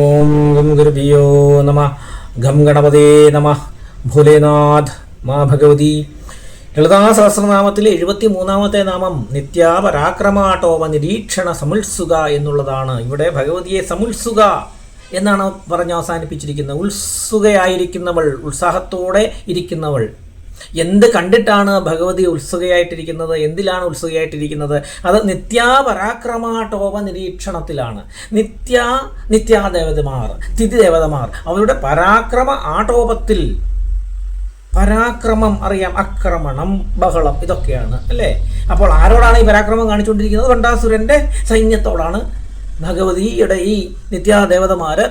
ഓം gum ഗുരുഭ്യോ നമ. Gum ഗണപതേ നമ. ഭോലേനാഥ് മാ ഭഗവതി. ലളിതാ സഹസ്രനാമത്തിലെ എഴുപത്തി മൂന്നാമത്തെ നാമം നിത്യാപരാക്രമാട്ടോപ നിരീക്ഷണ സമുത്സുക എന്നുള്ളതാണ്. ഇവിടെ ഭഗവതിയെ സമുത്സുക എന്നാണ് പറഞ്ഞ് അവസാനിപ്പിച്ചിരിക്കുന്നത്. ഉത്സുകയായിരിക്കുന്നവൾ ഉത്സാഹത്തോടെ ഇരിക്കുന്നവൾ. എന്ത് കണ്ടിട്ടാണ് ഭഗവതി ഉത്സുകയായിട്ടിരിക്കുന്നത്? എന്തിലാണ് ഉത്സുകയായിട്ടിരിക്കുന്നത്? അത് നിത്യാപരാക്രമാട്ടോപ നിരീക്ഷണത്തിലാണ്. നിത്യ നിത്യാദേവതമാർ തിഥി ദേവതമാർ അവരുടെ പരാക്രമ ആട്ടോപത്തിൽ പരാക്രമം അറിയാം അക്രമണം ബഹളം ഇതൊക്കെയാണ് അല്ലേ? അപ്പോൾ ആരോടാണ് ഈ പരാക്രമം കാണിച്ചുകൊണ്ടിരിക്കുന്നത്? വണ്ടാസുരന്റെ സൈന്യത്തോടാണ് ഭഗവതിയുടെ ഈ നിത്യാദേവതമാര്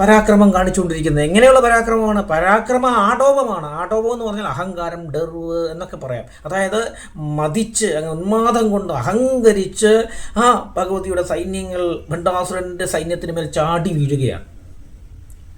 പരാക്രമം കാണിച്ചുകൊണ്ടിരിക്കുന്നത്. എങ്ങനെയുള്ള പരാക്രമമാണ്? പരാക്രമ ആടോപമാണ്. ആടോപം എന്ന് പറഞ്ഞാൽ അഹങ്കാരം ഡെർവ് എന്നൊക്കെ പറയാം. അതായത് മതിച്ച് ഉന്മാദം കൊണ്ട് അഹങ്കരിച്ച് ആ ഭഗവതിയുടെ സൈന്യങ്ങൾ ഭണ്ഡാസുരന്റെ സൈന്യത്തിന് മേൽ ചാടി വീഴുകയാണ്.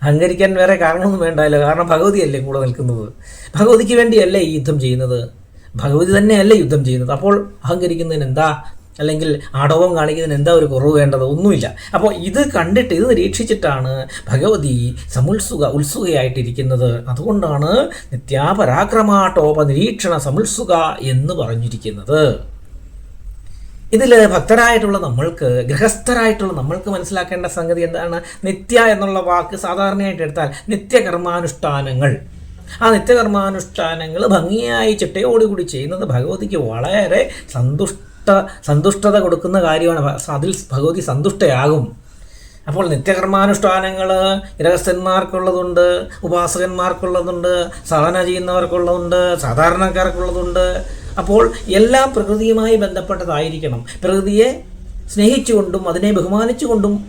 അഹങ്കരിക്കാൻ വേറെ കാരണമൊന്നും വേണ്ടല്ലോ കാരണം ഭഗവതിയല്ലേ കൂടെ നിൽക്കുന്നത്. ഭഗവതിക്ക് വേണ്ടിയല്ലേ ഈ യുദ്ധം ചെയ്യുന്നത്? ഭഗവതി തന്നെയല്ലേ യുദ്ധം ചെയ്യുന്നത്? അപ്പോൾ അഹങ്കരിക്കുന്നതിന് എന്താ അല്ലെങ്കിൽ ആടവം കാണിക്കുന്നതിന് എന്താ ഒരു കുറവ് വേണ്ടത്? ഒന്നുമില്ല. അപ്പോൾ ഇത് കണ്ടിട്ട് ഇത് നിരീക്ഷിച്ചിട്ടാണ് ഭഗവതി സമുത്സുക ഉത്സുകയായിട്ടിരിക്കുന്നത്. അതുകൊണ്ടാണ് നിത്യാപരാക്രമാട്ടോപ നിരീക്ഷണ സമുത്സുക എന്ന് പറഞ്ഞിരിക്കുന്നത്. ഇതിൽ ഭക്തരായിട്ടുള്ള നമ്മൾക്ക് ഗൃഹസ്ഥരായിട്ടുള്ള നമ്മൾക്ക് മനസ്സിലാക്കേണ്ട സംഗതി എന്താണ്? നിത്യ എന്നുള്ള വാക്ക് സാധാരണയായിട്ട് എടുത്താൽ നിത്യകർമാനുഷ്ഠാനങ്ങൾ. ആ നിത്യകർമാനുഷ്ഠാനങ്ങൾ ഭംഗിയായി ചിട്ടയോടുകൂടി ചെയ്യുന്നത് ഭഗവതിക്ക് വളരെ സന്തുഷ്ട സന്തുഷ്ടത കൊടുക്കുന്ന കാര്യമാണ്. അതിൽ ഭഗവതി സന്തുഷ്ടയാകും. അപ്പോൾ നിത്യകർമാനുഷ്ഠാനങ്ങൾ ഗൃഹസ്ഥന്മാർക്കുള്ളതുണ്ട് ഉപാസകന്മാർക്കുള്ളതുണ്ട് സാധന ചെയ്യുന്നവർക്കുള്ളതുണ്ട് സാധാരണക്കാർക്കുള്ളതുണ്ട്. അപ്പോൾ എല്ലാം പ്രകൃതിയുമായി ബന്ധപ്പെട്ടതായിരിക്കണം. പ്രകൃതിയെ സ്നേഹിച്ചുകൊണ്ടും അതിനെ ബഹുമാനിച്ചുകൊണ്ടും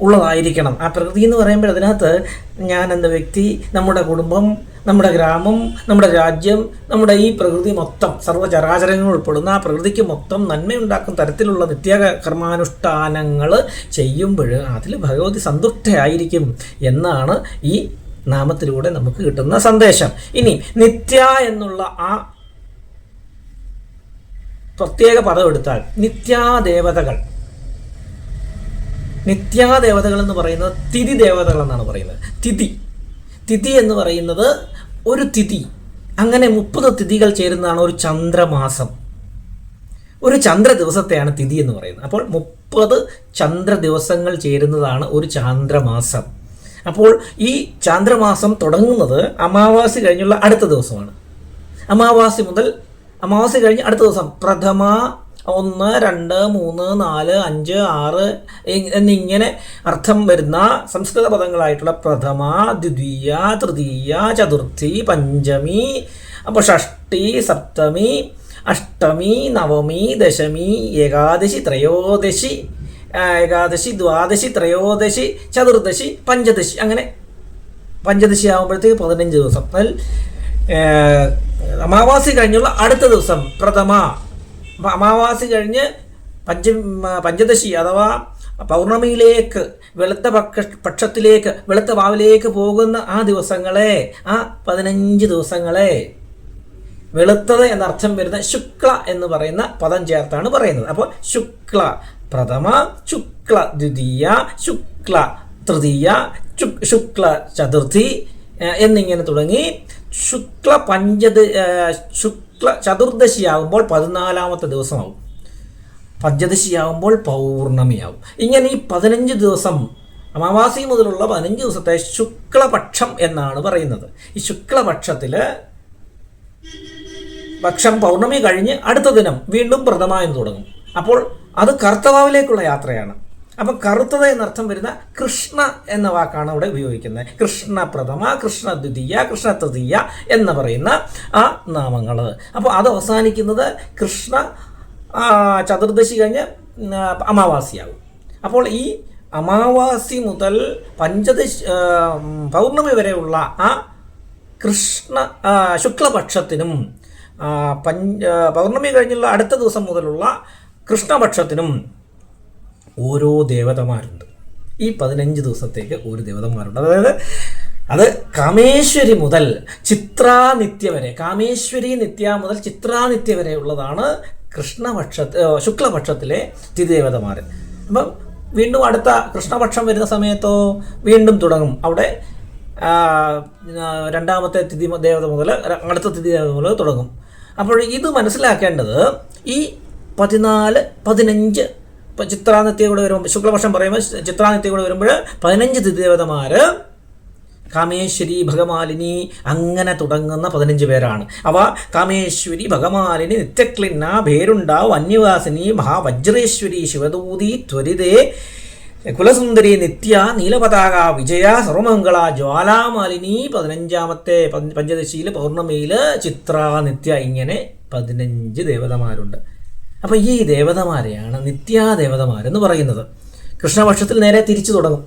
ഉള്ളതായിരിക്കണം. ആ പ്രകൃതി എന്ന് പറയുമ്പോൾ അതിനകത്ത് ഞാൻ എന്ന വ്യക്തി നമ്മുടെ കുടുംബം നമ്മുടെ ഗ്രാമം നമ്മുടെ രാജ്യം നമ്മുടെ ഈ പ്രകൃതി മൊത്തം സർവചരാചരങ്ങൾ ഉൾപ്പെടുന്ന ആ പ്രകൃതിക്ക് മൊത്തം നന്മയുണ്ടാക്കുന്ന തരത്തിലുള്ള നിത്യ കർമാനുഷ്ഠാനങ്ങൾ ചെയ്യുമ്പോൾ അതിൽ ഭഗവതി സന്തുഷ്ടയായിരിക്കും എന്നാണ് ഈ നാമത്തിലൂടെ നമുക്ക് കിട്ടുന്ന സന്ദേശം. ഇനി നിത്യ എന്നുള്ള ആ പ്രത്യേക പദം എടുത്താൽ നിത്യാദേവതകൾ. നിത്യാദേവതകൾ എന്ന് പറയുന്നത് തിഥി ദേവതകൾ എന്നാണ് പറയുന്നത്. തിഥി. തിഥി എന്ന് പറയുന്നത് ഒരു തിഥി. അങ്ങനെ മുപ്പത് തിഥികൾ ചേരുന്നതാണ് ഒരു ചന്ദ്രമാസം. ഒരു ചന്ദ്ര ദിവസത്തെയാണ് തിഥി എന്ന് പറയുന്നത്. അപ്പോൾ മുപ്പത് ചന്ദ്ര ദിവസങ്ങൾ ചേരുന്നതാണ് ഒരു ചാന്ദ്രമാസം. അപ്പോൾ ഈ ചാന്ദ്രമാസം തുടങ്ങുന്നത് അമാവാസി കഴിഞ്ഞുള്ള അടുത്ത ദിവസമാണ്. അമാവാസി മുതൽ അമാവാസി കഴിഞ്ഞ് അടുത്ത ദിവസം പ്രഥമ ഒന്ന് രണ്ട് മൂന്ന് നാല് അഞ്ച് ആറ് എന്നിങ്ങനെ അർത്ഥം വരുന്ന സംസ്കൃത പദങ്ങളായിട്ടുള്ള പ്രഥമ ദ്വിതീയ തൃതീയ ചതുർത്ഥി പഞ്ചമി അപ്പോൾ ഷഷ്ടി സപ്തമി അഷ്ടമി നവമി ദശമി ഏകാദശി ത്രയോദശി ഏകാദശി ദ്വാദശി ത്രയോദശി ചതുർദശി പഞ്ചദശി അങ്ങനെ. പഞ്ചദശി ആകുമ്പോഴത്തേക്ക് പതിനഞ്ച് ദിവസം. അതിൽ അമാവാസി കഴിഞ്ഞുള്ള അടുത്ത ദിവസം പ്രഥമ അമാവാസി കഴിഞ്ഞ് പഞ്ച പഞ്ചദശി അഥവാ പൗർണമിയിലേക്ക് വെളുത്ത പക്ഷ പക്ഷത്തിലേക്ക് വെളുത്ത വാവിലേക്ക് പോകുന്ന ആ ദിവസങ്ങളെ ആ പതിനഞ്ച് ദിവസങ്ങളെ വെളുത്തത് എന്നർത്ഥം വരുന്ന ശുക്ല എന്ന് പറയുന്ന പദം ചേർത്താണ് പറയുന്നത്. അപ്പോൾ ശുക്ല പ്രഥമ ശുക്ല ദ്വിതീയ ശുക്ല തൃതീയ ശുക്ല ചതുർത്ഥി എന്നിങ്ങനെ തുടങ്ങി. ശുക്ല പഞ്ചദ ശുക്ല ചതുർദശിയാകുമ്പോൾ പതിനാലാമത്തെ ദിവസമാവും പഞ്ചദശിയാകുമ്പോൾ പൗർണമിയാവും ഇങ്ങനെ ഈ പതിനഞ്ച് ദിവസം അമാവാസി മുതലുള്ള പതിനഞ്ച് ദിവസത്തെ ശുക്ലപക്ഷം എന്നാണ് പറയുന്നത്. ഈ ശുക്ലപക്ഷത്തിൽ പക്ഷം പൗർണമി കഴിഞ്ഞ് അടുത്ത ദിനം വീണ്ടും പ്രഥമ തുടങ്ങും. അപ്പോൾ അത് കർത്തവാവിലേക്കുള്ള യാത്രയാണ്. അപ്പം കറുത്തത് എന്നർത്ഥം വരുന്ന കൃഷ്ണ എന്ന വാക്കാണ് അവിടെ ഉപയോഗിക്കുന്നത്. കൃഷ്ണ പ്രഥമ കൃഷ്ണ ദ്വിതീയ കൃഷ്ണ തൃതീയ എന്ന് പറയുന്ന ആ നാമങ്ങൾ. അപ്പോൾ അത് അവസാനിക്കുന്നത് കൃഷ്ണ ചതുർദശി കഴിഞ്ഞ് അമാവാസിയാകും. അപ്പോൾ ഈ അമാവാസി മുതൽ പഞ്ചദശി പൗർണമി വരെയുള്ള ആ കൃഷ്ണ ശുക്ലപക്ഷത്തിനും പഞ്ച പൗർണമി കഴിഞ്ഞുള്ള അടുത്ത ദിവസം മുതലുള്ള കൃഷ്ണപക്ഷത്തിനും ഓരോ ദേവതമാരുണ്ട്. ഈ പതിനഞ്ച് ദിവസത്തേക്ക് ഒരു ദേവതമാരുണ്ട്. അതായത് അത് കാമേശ്വരി മുതൽ ചിത്രാനിത്യ വരെ കാമേശ്വരി നിത്യ മുതൽ ചിത്രാനിത്യ വരെ ഉള്ളതാണ് കൃഷ്ണപക്ഷ ശുക്ലപക്ഷത്തിലെ തിഥിദേവതമാർ അപ്പം വീണ്ടും അടുത്ത കൃഷ്ണപക്ഷം വരുന്ന സമയത്തോ വീണ്ടും തുടങ്ങും. അവിടെ രണ്ടാമത്തെ തിഥി ദേവത മുതൽ അടുത്ത തിഥി ദേവത മുതൽ തുടങ്ങും. അപ്പോൾ ഇത് മനസ്സിലാക്കേണ്ടത് ഈ പതിനാല് പതിനഞ്ച് ഇപ്പം ചിത്രാനിത്യം കൂടെ വരുമ്പോൾ ശുക്ലപക്ഷം പറയുമ്പോൾ ചിത്രാനിത്യം കൂടെ വരുമ്പോൾ പതിനഞ്ച് ദേവതമാർ കാമേശ്വരി ഭഗമാലിനി അങ്ങനെ തുടങ്ങുന്ന പതിനഞ്ച് പേരാണ്. അവ കാമേശ്വരി ഭഗമാലിനി നിത്യക്ലിന്ന ഭേരുണ്ട വന്യവാസിനി മഹാവജ്രേശ്വരി ശിവദൂതി ത്വരിതേ കുലസുന്ദരി നിത്യ നീലപതാക വിജയ സർവമംഗള ജ്വാലാമാലിനി പതിനഞ്ചാമത്തെ പഞ്ച- പഞ്ചദശിയിൽ പൗർണമിയിൽ ചിത്ര നിത്യ ഇങ്ങനെ പതിനഞ്ച് ദേവതമാരുണ്ട്. അപ്പോൾ ഈ ദേവതമാരെയാണ് നിത്യാദേവതമാരെന്ന് പറയുന്നത്. കൃഷ്ണപക്ഷത്തിൽ നേരെ തിരിച്ചു തുടങ്ങും.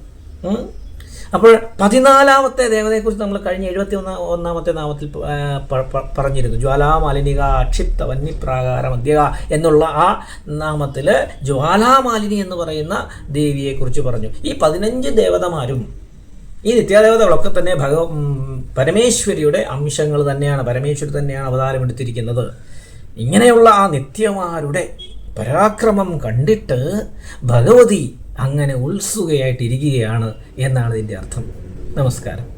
അപ്പോൾ പതിനാലാമത്തെ ദേവതയെക്കുറിച്ച് നമ്മൾ കഴിഞ്ഞ എഴുപത്തി ഒന്നാ ഒന്നാമത്തെ നാമത്തിൽ പറഞ്ഞിരുന്നു. ജ്വാലാമാലിനിക അക്ഷിപ്ത വന്യപ്രാകാര മധ്യക എന്നുള്ള ആ നാമത്തിൽ ജ്വാലാമാലിനി എന്ന് പറയുന്ന ദേവിയെക്കുറിച്ച് പറഞ്ഞു. ഈ പതിനഞ്ച് ദേവതമാരും ഈ നിത്യാദേവതകളൊക്കെ തന്നെ ഭഗവ പരമേശ്വരിയുടെ അംശങ്ങൾ തന്നെയാണ് പരമേശ്വരി തന്നെയാണ് അവതാരം എടുത്തിരിക്കുന്നത് ഇങ്ങനെയുള്ള ആ നിത്യമാരുടെ പരാക്രമം കണ്ടിട്ട് ഭഗവതി അങ്ങനെ ഉത്സുകയായിട്ടിരിക്കുകയാണ് എന്നാണ് ഇതിന്റെ അർത്ഥം. നമസ്കാരം.